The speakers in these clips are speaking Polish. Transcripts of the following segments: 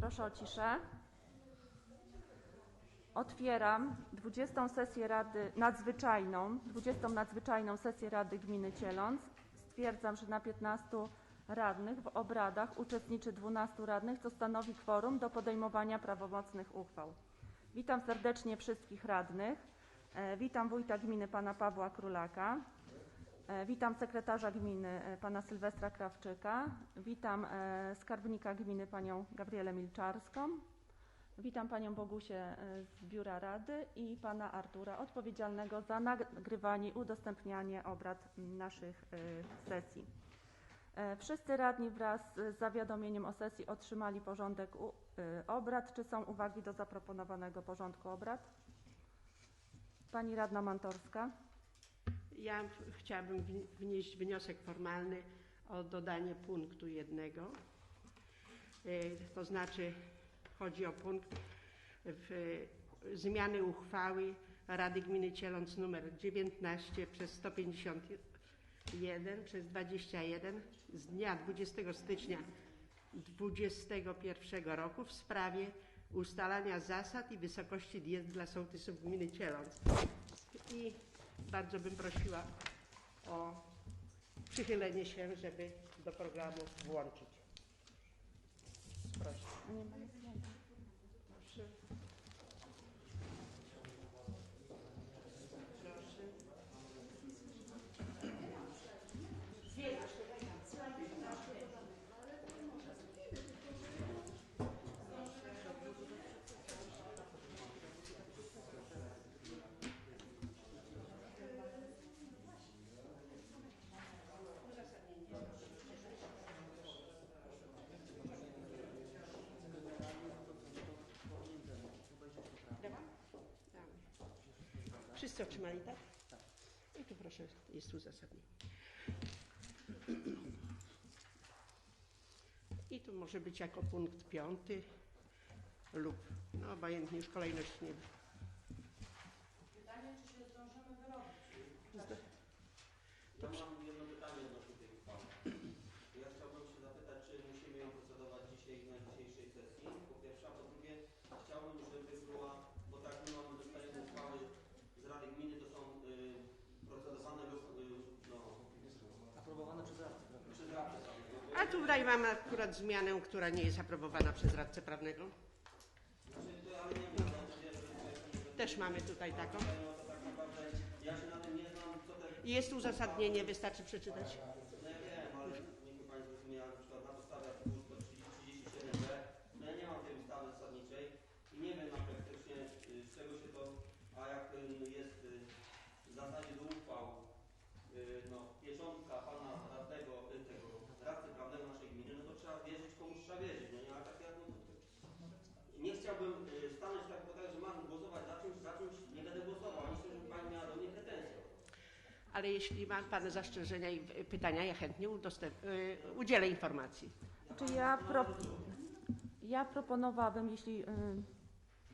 Proszę o ciszę. Otwieram 20. sesję Rady Nadzwyczajną, 20. Nadzwyczajną sesję Rady Gminy Cieląc. Stwierdzam, że na 15 radnych w obradach uczestniczy 12 radnych, co stanowi kworum do podejmowania prawomocnych uchwał. Witam serdecznie wszystkich radnych. E, Witam wójta gminy pana Pawła Królaka. E, Witam sekretarza gminy e, pana Sylwestra Krawczyka. Witam e, skarbnika gminy panią Gabrielę Milczarską. Witam panią Bogusię z biura rady i pana Artura odpowiedzialnego za nagrywanie i udostępnianie obrad naszych sesji. Wszyscy radni wraz z zawiadomieniem o sesji otrzymali porządek obrad. Czy są uwagi do zaproponowanego porządku obrad? Pani radna Mantorska. Ja chciałabym wni- wnieść wniosek formalny o dodanie punktu jednego. E, To znaczy chodzi o punkt zmiany uchwały Rady Gminy Cieląc numer 19 przez 151 przez 21 z dnia 20 stycznia 2021 roku w sprawie ustalania zasad i wysokości diet dla sołtysów gminy Cieląc. I bardzo bym prosiła o przychylenie się, żeby do programu włączyć. Proszę. Wszyscy otrzymali, tak? I tu proszę, jest uzasadnienie. I tu może być jako punkt piąty lub, no obojętnie już kolejność nie Pytanie, czy się zdążymy wyrobić? Ja mam jedno pytanie odnośnie tej uchwały. Ja chciałbym się zapytać, czy musimy ją procedować dzisiaj na dzisiejszej sesji, po pierwsze, a po drugie chciałbym, żeby była, bo tak my mamy dostajemy uchwały z Rady Gminy, to są y, procedowane lub y, no, Aprobowane przez radcę prawnego. przez Radę. A tutaj mamy akurat zmianę, która nie jest aprobowana przez radcę prawnego. Też mamy tutaj taką. Jest uzasadnienie, wystarczy przeczytać. No ja wiem, ale niech mi Pani zrozumie, ja na przykład na podstawie artykułu 137b, no ja nie mam tej ustawy zasadniczej i nie wiem na praktycznie y, z czego się to, a jak y, jest y, w zasadzie do uchwał y, no, pieczątka Pana radnego, y, tego radcy prawnego naszej gminy, no to trzeba wierzyć komuś trzeba wierzyć, no nie, ale tak jak no, to, nie chciałbym y, stanąć tak, tak, że mam głosować za czymś, za czymś nie będę głosował, ani chcę, żeby Pani miała do mnie pretensje. Ale jeśli ma Pan zastrzeżenia i pytania, ja chętnie y, udzielę informacji. Czy ja, pro, ja proponowałabym, jeśli y,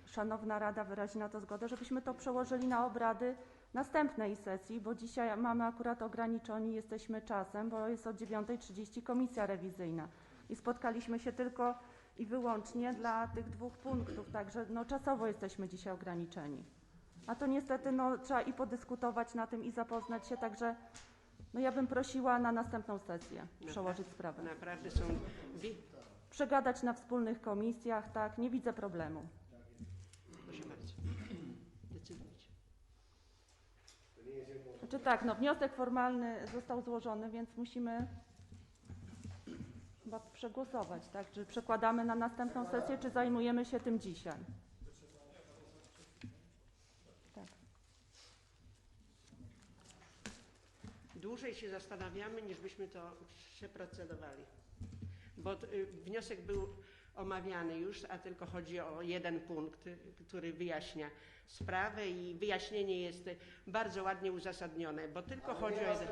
Szanowna Rada wyrazi na to zgodę, żebyśmy to przełożyli na obrady następnej sesji, bo dzisiaj mamy akurat ograniczeni jesteśmy czasem, bo jest o 9.30 komisja rewizyjna i spotkaliśmy się tylko i wyłącznie dla tych dwóch punktów, także no, czasowo jesteśmy dzisiaj ograniczeni. A to niestety no, trzeba i podyskutować na tym i zapoznać się, także no, ja bym prosiła na następną sesję przełożyć sprawę. Naprawdę są. Przegadać na wspólnych komisjach, tak, nie widzę problemu. Proszę bardzo. Decydujcie. Znaczy tak, no wniosek formalny został złożony, więc musimy chyba przegłosować, tak? Czy przekładamy na następną sesję, czy zajmujemy się tym dzisiaj? Dłużej się zastanawiamy, niż byśmy to przeprocedowali. Bo y, wniosek był omawiany już, a tylko chodzi o jeden punkt, który wyjaśnia sprawę i wyjaśnienie jest bardzo ładnie uzasadnione, bo tylko chodzi o jeden.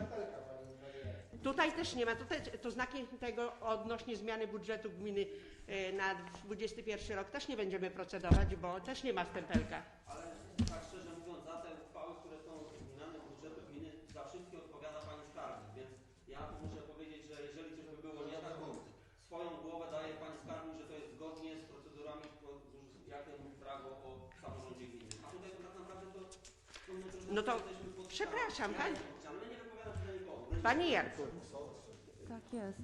Tutaj też nie ma, tutaj to znaki tego odnośnie zmiany budżetu gminy y, na 21 rok też nie będziemy procedować, bo też nie ma stempelka. Ale tak szczerze mówiąc, za te uchwały, które są zmiany budżetu gminy, za wszystkie odpowiada Pani Skarbnik, więc ja tu muszę powiedzieć, że jeżeli coś by było nie tak, to swoją głowę daje Pani Skarbnik, że to jest zgodnie z procedurą No to jesteśmy pod przepraszam, Ja pan- jestem podpisany, my nie wypowiadam się dla nikogo. Panie Jarku, Tak jest.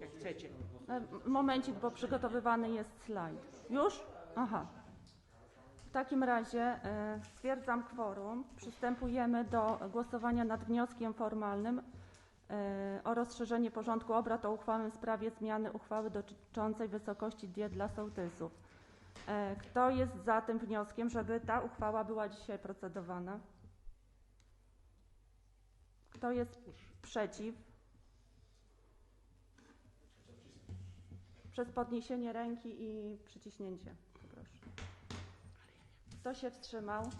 jak chcecie. E, Momencik, bo przygotowywany jest slajd. Już? Aha. W takim razie e, stwierdzam kworum. Przystępujemy do głosowania nad wnioskiem formalnym e, o rozszerzenie porządku obrad o uchwałę w sprawie zmiany uchwały dotyczącej wysokości diet dla sołtysów. E, Kto jest za tym wnioskiem, żeby ta uchwała była dzisiaj procedowana? Kto jest przeciw? Przez podniesienie ręki i przyciśnięcie. Proszę. Kto się wstrzymał?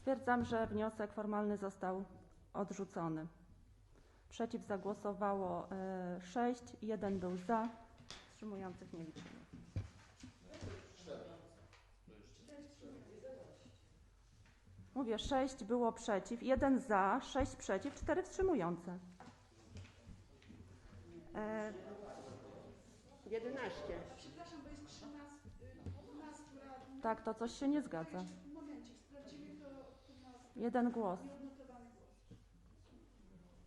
Stwierdzam, że wniosek formalny został odrzucony. Przeciw zagłosowało 6, jeden był za, wstrzymujących nie liczymy. Mówię, 6 było przeciw, jeden za, 6 przeciw, 4 wstrzymujące. E, 11. Przepraszam, bo jest 13, y, 12 radnych. tak, to coś się nie zgadza. Jeden głos.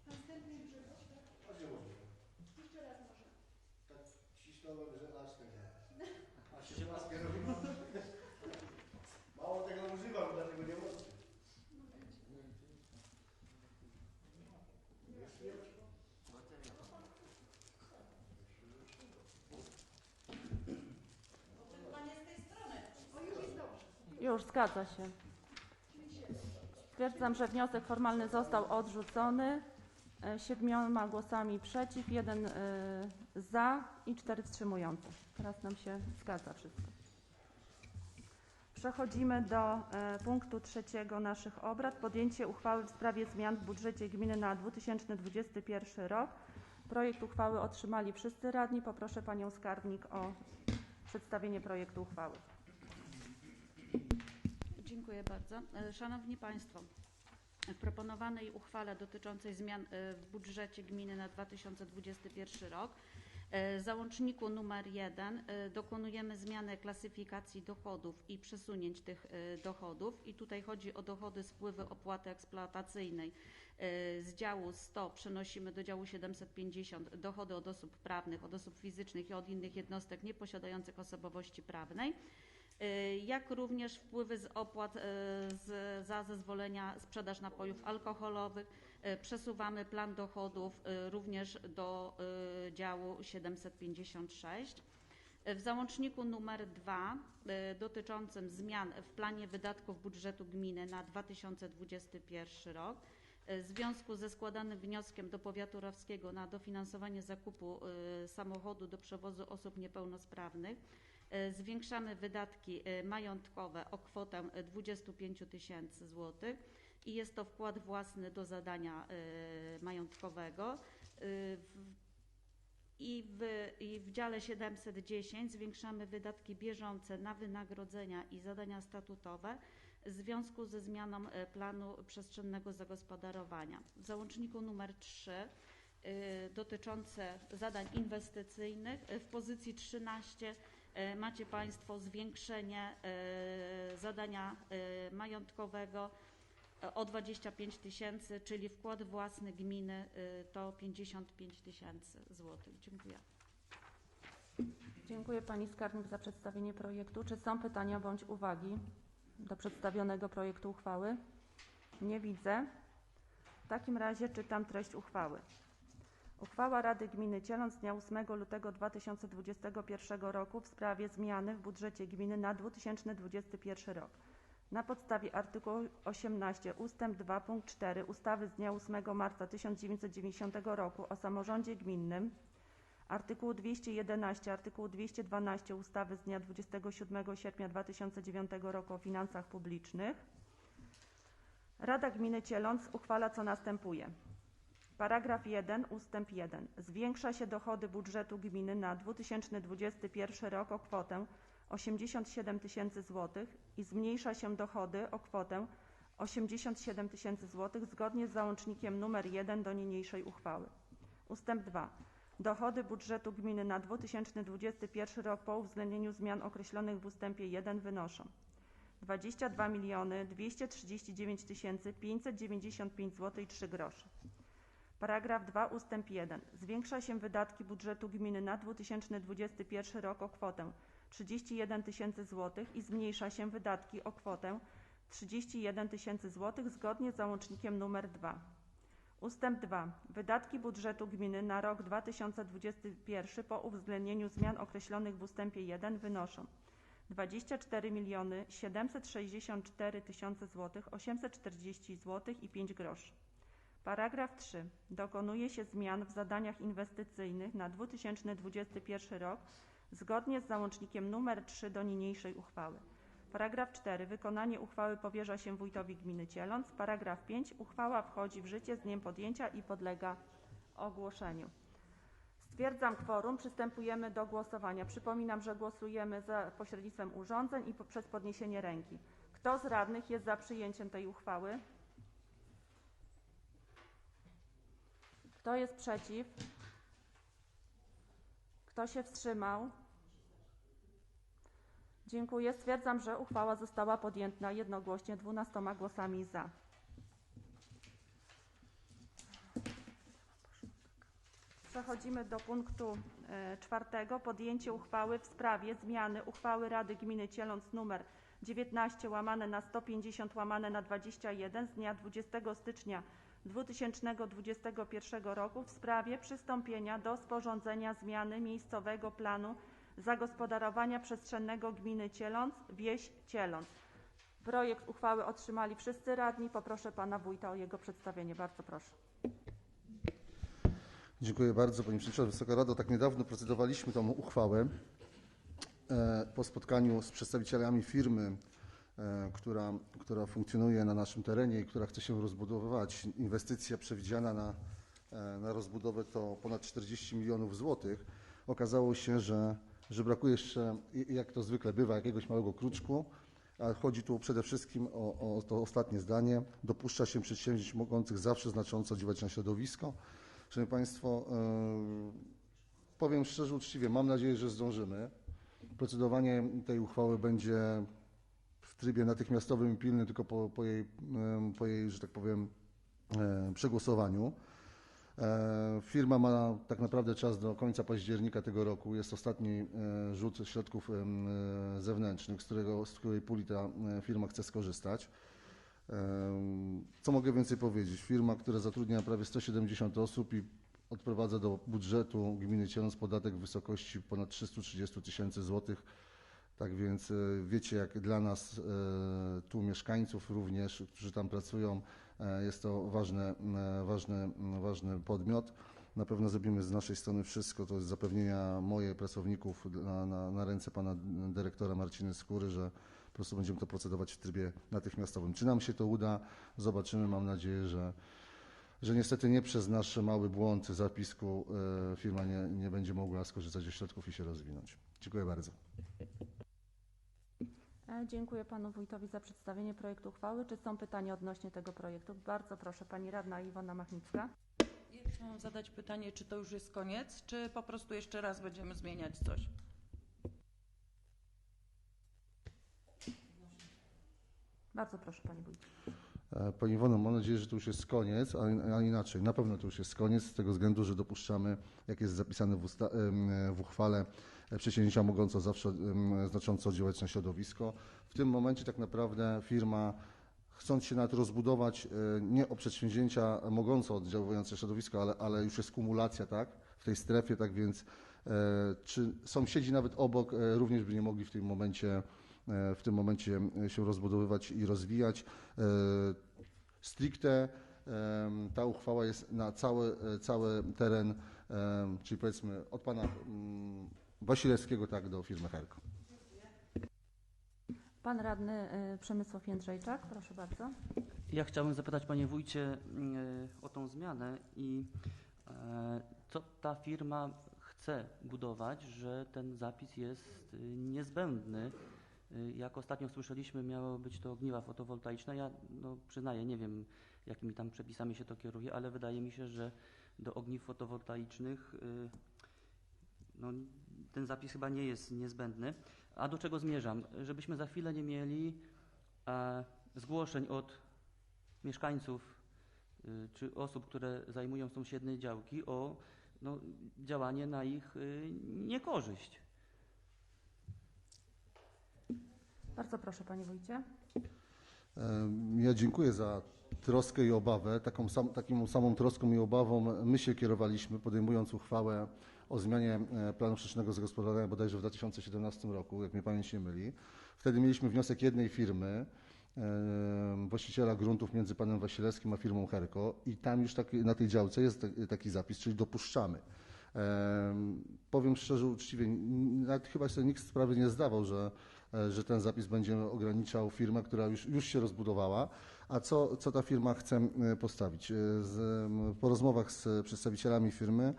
Następny Grzegorz, tak? Jeszcze raz może. Cisnąłem, że się. Mało tego używam, dlatego nie. Już, zgadza się. Stwierdzam, że wniosek formalny został odrzucony e, siedmioma głosami przeciw, jeden e, za i cztery wstrzymujące. Teraz nam się zgadza wszystko. Przechodzimy do e, punktu trzeciego naszych obrad. Podjęcie uchwały w sprawie zmian w budżecie gminy na 2021 rok. Projekt uchwały otrzymali wszyscy radni. Poproszę panią skarbnik o przedstawienie projektu uchwały. Dziękuję bardzo. E, Szanowni Państwo, w proponowanej uchwale dotyczącej zmian e, w budżecie gminy na 2021 rok w załączniku numer 1 e, dokonujemy zmiany klasyfikacji dochodów i przesunięć tych e, dochodów i tutaj chodzi o dochody z wpływy opłaty eksploatacyjnej. E, Z działu 100 przenosimy do działu 750 dochody od osób prawnych, od osób fizycznych i od innych jednostek nieposiadających osobowości prawnej. Jak również wpływy z opłat z, za zezwolenia sprzedaż napojów alkoholowych. Y, Przesuwamy plan dochodów y, również do y, działu 756. Y, W załączniku numer 2 y, dotyczącym zmian w planie wydatków budżetu gminy na 2021 rok w związku ze składanym wnioskiem do powiatu rawskiego na dofinansowanie zakupu samochodu do przewozu osób niepełnosprawnych E, Zwiększamy wydatki e, majątkowe o kwotę e, 25 tysięcy złotych i jest to wkład własny do zadania e, majątkowego. E, I w, I w dziale 710 zwiększamy wydatki bieżące na wynagrodzenia i zadania statutowe w związku ze zmianą e, planu przestrzennego zagospodarowania. W załączniku numer 3 y, dotyczące zadań inwestycyjnych w pozycji 13 y, macie Państwo zwiększenie zadania majątkowego o 25 tysięcy, czyli wkład własny gminy y, to 55 tysięcy złotych. Dziękuję. Dziękuję Pani Skarbnik za przedstawienie projektu. Czy są pytania bądź uwagi do przedstawionego projektu uchwały? Nie widzę. W takim razie czytam treść uchwały. Uchwała Rady Gminy Cieląc z dnia 8 lutego 2021 roku w sprawie zmiany w budżecie gminy na 2021 rok. Na podstawie artykułu 18 ust. 2 punkt 4 ustawy z dnia 8 marca 1990 roku o samorządzie gminnym artykułu 211, artykułu 212 ustawy z dnia 27 sierpnia 2009 roku o finansach publicznych. Rada Gminy Cieląc uchwala co następuje. Paragraf 1 ustęp 1. Zwiększa się dochody budżetu gminy na 2021 rok o kwotę 87 tysięcy złotych i zmniejsza się dochody o kwotę 87 tysięcy złotych zgodnie z załącznikiem nr 1 do niniejszej uchwały. Ustęp 2. Dochody budżetu gminy na 2021 rok po uwzględnieniu zmian określonych w ustępie 1 wynoszą 22 miliony 239 595 zł i 3 grosze. Paragraf 2 ustęp 1. Zwiększa się wydatki budżetu gminy na 2021 rok o kwotę 31 tysięcy zł i zmniejsza się wydatki o kwotę 31 tysięcy zł zgodnie z załącznikiem nr 2. Ustęp 2. Wydatki budżetu gminy na rok 2021 po uwzględnieniu zmian określonych w ustępie 1 wynoszą 24 miliony 764 tysiące zł 840 zł i 5 groszy. Paragraf 3. Dokonuje się zmian w zadaniach inwestycyjnych na 2021 rok zgodnie z załącznikiem nr 3 do niniejszej uchwały. Paragraf 4. Wykonanie uchwały powierza się wójtowi gminy Cieląc. Paragraf 5. Uchwała wchodzi w życie z dniem podjęcia i podlega ogłoszeniu. Stwierdzam kworum. Przystępujemy do głosowania. Przypominam, że głosujemy za pośrednictwem urządzeń i poprzez podniesienie ręki. Kto z radnych jest za przyjęciem tej uchwały? Kto jest przeciw? Kto się wstrzymał? Dziękuję. Stwierdzam, że uchwała została podjęta jednogłośnie 12 głosami za. Przechodzimy do punktu e, czwartego. Podjęcie uchwały w sprawie zmiany uchwały Rady Gminy Cieląc nr 19 łamane na 150 łamane na 21 z dnia 20 stycznia 2021 roku w sprawie przystąpienia do sporządzenia zmiany miejscowego planu zagospodarowania przestrzennego gminy Cieląc, wieś Cieląc. Projekt uchwały otrzymali wszyscy radni. Poproszę pana wójta o jego przedstawienie. Bardzo proszę. Dziękuję bardzo Pani Przewodnicząca. Wysoka Rado, tak niedawno procedowaliśmy tą uchwałę e, po spotkaniu z przedstawicielami firmy, e, która, która funkcjonuje na naszym terenie i która chce się rozbudowywać. Inwestycja przewidziana na, e, na rozbudowę to ponad 40 milionów złotych. Okazało się, że, że brakuje jeszcze, jak to zwykle bywa, jakiegoś małego kruczku, a chodzi tu przede wszystkim o, o to ostatnie zdanie. Dopuszcza się przedsięwzięć mogących zawsze znacząco oddziaływać na środowisko. Szanowni Państwo, e, powiem szczerze, uczciwie, mam nadzieję, że zdążymy. Procedowanie tej uchwały będzie w trybie natychmiastowym i pilnym, tylko po, po, jej, em, po jej, że tak powiem, e, przegłosowaniu. E, Firma ma tak naprawdę czas do końca października tego roku. Jest ostatni e, rzut środków e, zewnętrznych, z, którego, z której puli ta firma chce skorzystać. Co mogę więcej powiedzieć? Firma, która zatrudnia prawie 170 osób i odprowadza do budżetu gminy Cieląc podatek w wysokości ponad 330 tysięcy złotych. Tak więc wiecie, jak dla nas tu mieszkańców również, którzy tam pracują, jest to ważne, e, ważny, ważny podmiot. Na pewno zrobimy z naszej strony wszystko, to jest zapewnienia moje pracowników na, na, na ręce pana dyrektora Marciny Skóry, że po prostu będziemy to procedować w trybie natychmiastowym. Czy nam się to uda? Zobaczymy. Mam nadzieję, że, że niestety nie przez nasz mały błąd zapisku e, firma nie, nie będzie mogła skorzystać ze środków i się rozwinąć. Dziękuję bardzo. E, Dziękuję panu wójtowi za przedstawienie projektu uchwały. Czy są pytania odnośnie tego projektu? Bardzo proszę, pani radna Iwona Machnicka. Ja chciałam zadać pytanie, czy to już jest koniec, czy po prostu jeszcze raz będziemy zmieniać coś? Bardzo proszę, pani wójt. E, Pani Iwono, mam nadzieję, że to już jest koniec, a, inaczej, na pewno to już jest koniec z tego względu, że dopuszczamy, jak jest zapisane w, usta- w uchwale, e, przedsięwzięcia mogące zawsze znacząco oddziaływać na środowisko. W tym momencie tak naprawdę firma, chcąc się nawet rozbudować, e, nie o przedsięwzięcia mogące oddziaływać na środowisko, ale, ale już jest kumulacja, tak, w tej strefie, tak więc czy sąsiedzi nawet obok również by nie mogli w tym momencie w tym momencie e, się rozbudowywać i rozwijać. E, Stricte ta uchwała jest na cały, e, cały teren, czyli powiedzmy od pana mm, Wasilewskiego tak do firmy Herko. Pan radny y, Przemysław Jędrzejczak, proszę bardzo. Ja chciałbym zapytać Panie Wójcie mm, o tą zmianę i e, co ta firma chce budować, że ten zapis jest niezbędny. Y, Jak ostatnio słyszeliśmy, miało być to ogniwa fotowoltaiczne. Ja no, przyznaję, nie wiem jakimi tam przepisami się to kieruje, ale wydaje mi się, że do ogniw fotowoltaicznych y, no, ten zapis chyba nie jest niezbędny. A do czego zmierzam? Żebyśmy za chwilę nie mieli e, zgłoszeń od mieszkańców y, czy osób, które zajmują sąsiednie działki o no, działanie na ich niekorzyść. Bardzo proszę, panie wójcie. Ja dziękuję za troskę i obawę. Taką, sam, samą troską i obawą my się kierowaliśmy, podejmując uchwałę o zmianie e, planu przestrzennego zagospodarowania bodajże w 2017 roku, jak mnie pamięć nie myli. Wtedy mieliśmy wniosek jednej firmy, em, właściciela gruntów między panem Wasilewskim a firmą Herko i tam już taki, na tej działce jest ta- taki zapis, czyli dopuszczamy. Em, Powiem szczerze, uczciwie, nawet chyba sobie nikt sprawy nie zdawał, że, e, że ten zapis będzie ograniczał firmę, która już, już się rozbudowała. A co, co ta firma chce e, postawić? E, Z, po rozmowach z przedstawicielami firmy,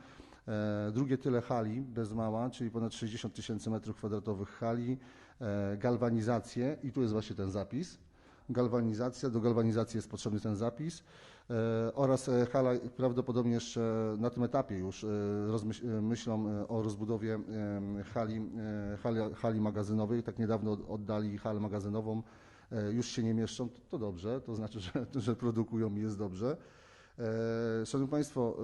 e, drugie tyle hali bez mała, czyli ponad 60 tysięcy metrów kwadratowych hali, e, galwanizację i tu jest właśnie ten zapis. Galwanizacja, do galwanizacji jest potrzebny ten zapis e, oraz e, hala prawdopodobnie jeszcze na tym etapie już e, e, myślą e, o rozbudowie e, hali, e, hali, hali magazynowej. Tak niedawno od- oddali halę magazynową, e, już się nie mieszczą, to, dobrze, to znaczy, że, że produkują i jest dobrze. E, Szanowni Państwo,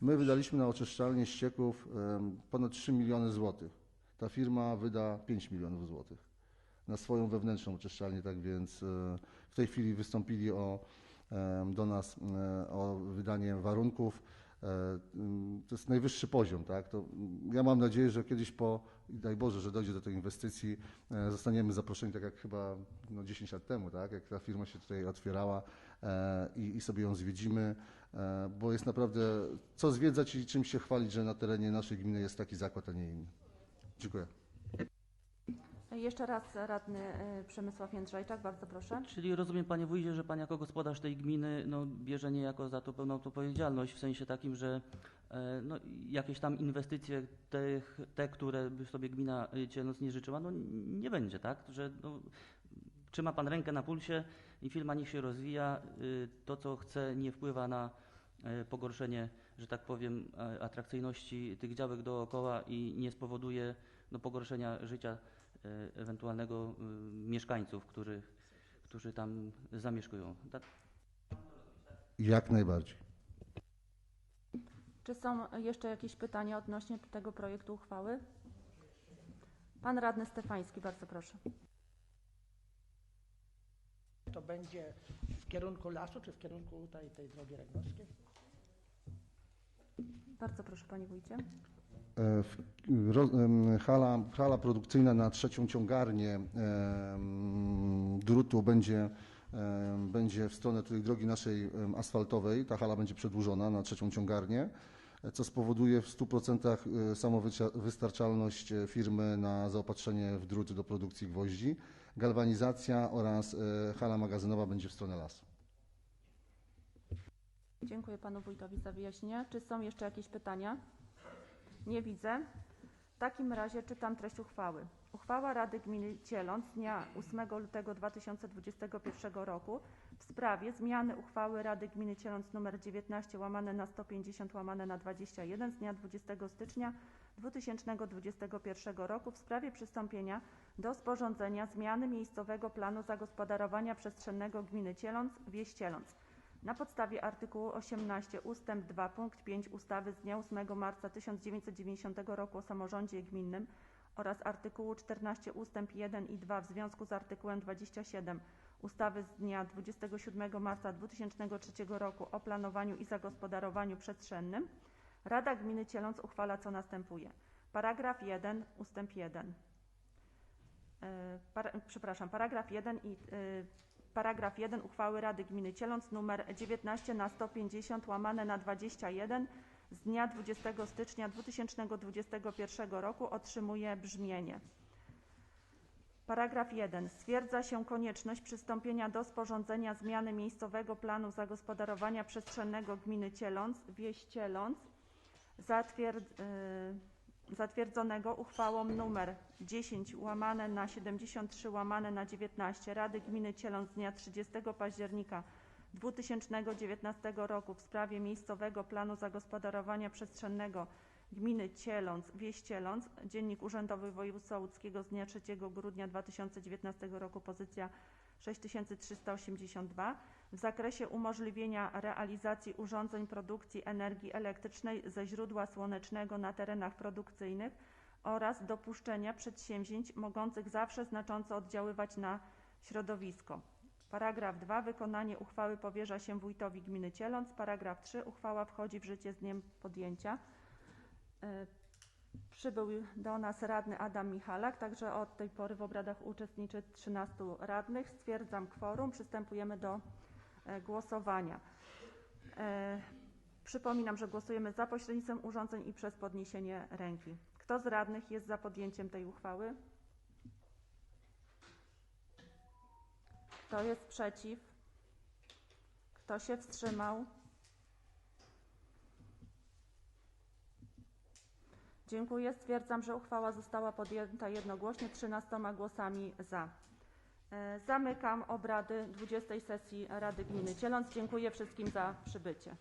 my wydaliśmy na oczyszczalnię ścieków ponad 3 miliony złotych. Ta firma wyda 5 milionów złotych na swoją wewnętrzną oczyszczalnię, tak więc e, w tej chwili wystąpili o, do nas o wydanie warunków. E, To jest najwyższy poziom, tak? To ja mam nadzieję, że kiedyś po, daj Boże, że dojdzie do tej inwestycji, e, zostaniemy zaproszeni tak jak chyba no, 10 lat temu, tak? Jak ta firma się tutaj otwierała e, i, i sobie ją zwiedzimy, bo jest naprawdę co zwiedzać i czym się chwalić, że na terenie naszej gminy jest taki zakład, a nie inny. Dziękuję. Jeszcze raz radny e, Przemysław Jędrzejczak, bardzo proszę. Czyli rozumiem, panie wójcie, że pan jako gospodarz tej gminy no, bierze niejako za to pełną odpowiedzialność, w sensie takim, że e, no, jakieś tam inwestycje, te, które by sobie gmina y, Cieląc nie życzyła, no nie będzie, tak? Że no, trzyma pan rękę na pulsie i firma niech się rozwija, y, to co chce nie wpływa na e, pogorszenie, że tak powiem, atrakcyjności tych działek dookoła i nie spowoduje no, pogorszenia życia ewentualnego y, mieszkańców, których, którzy tam zamieszkują. Tak? Jak najbardziej. Czy są jeszcze jakieś pytania odnośnie tego projektu uchwały? Pan radny Stefański, bardzo proszę. To będzie w kierunku lasu, czy w kierunku tej, tej drogi Regnowskiej? Bardzo proszę, panie wójcie. Hala, hala produkcyjna na trzecią ciągarnię drutu będzie, będzie w stronę tej drogi naszej asfaltowej. Ta hala będzie przedłużona na trzecią ciągarnię, co spowoduje w 100% e, samowystarczalność e, firmy na zaopatrzenie w druty do produkcji gwoździ. Galwanizacja oraz e, hala magazynowa będzie w stronę lasu. Dziękuję panu wójtowi za wyjaśnienia. Czy są jeszcze jakieś pytania? Nie widzę. W takim razie czytam treść uchwały. Uchwała Rady Gminy Cieląc z dnia 8 lutego 2021 roku w sprawie zmiany uchwały Rady Gminy Cieląc nr 19 łamane na 150 łamane na 21 z dnia 20 stycznia 2021 roku w sprawie przystąpienia do sporządzenia zmiany miejscowego planu zagospodarowania przestrzennego gminy Cieląc, wieś Cieląc. Na podstawie artykułu 18 ustęp 2 punkt 5 ustawy z dnia 8 marca 1990 roku o samorządzie gminnym oraz artykułu 14 ustęp 1 i 2 w związku z artykułem 27 ustawy z dnia 27 marca 2003 roku o planowaniu i zagospodarowaniu przestrzennym, Rada Gminy Cieląc uchwala co następuje. Paragraf 1 ustęp 1. E, Para, przepraszam, paragraf 1 i e, paragraf 1 uchwały Rady Gminy Cieląc nr 19 na 150 łamane na 21 z dnia 20 stycznia 2021 roku otrzymuje brzmienie. Paragraf 1. Stwierdza się konieczność przystąpienia do sporządzenia zmiany miejscowego planu zagospodarowania przestrzennego gminy Cieląc, wieś Cieląc, zatwierd, y, zatwierdzonego uchwałą nr 10 łamane na 73 łamane na 19 Rady Gminy Cieląc z dnia 30 października 2019 roku w sprawie miejscowego planu zagospodarowania przestrzennego Gminy Cieląc, Wieś Cieląc, Dziennik Urzędowy Województwa Łódzkiego z dnia 3 grudnia 2019 roku, pozycja 6382 w zakresie umożliwienia realizacji urządzeń produkcji energii elektrycznej ze źródła słonecznego na terenach produkcyjnych oraz dopuszczenia przedsięwzięć mogących zawsze znacząco oddziaływać na środowisko. Paragraf 2. Wykonanie uchwały powierza się wójtowi gminy Cieląc. Paragraf 3. Uchwała wchodzi w życie z dniem podjęcia. E, Przybył do nas radny Adam Michalak, także od tej pory w obradach uczestniczy 13 radnych. Stwierdzam kworum. Przystępujemy do głosowania. E, Przypominam, że głosujemy za pośrednictwem urządzeń i przez podniesienie ręki. Kto z radnych jest za podjęciem tej uchwały? Kto jest przeciw? Kto się wstrzymał? Dziękuję. Stwierdzam, że uchwała została podjęta jednogłośnie 13 głosami za. E, Zamykam obrady 20 sesji Rady Gminy Cieląc. Dziękuję wszystkim za przybycie.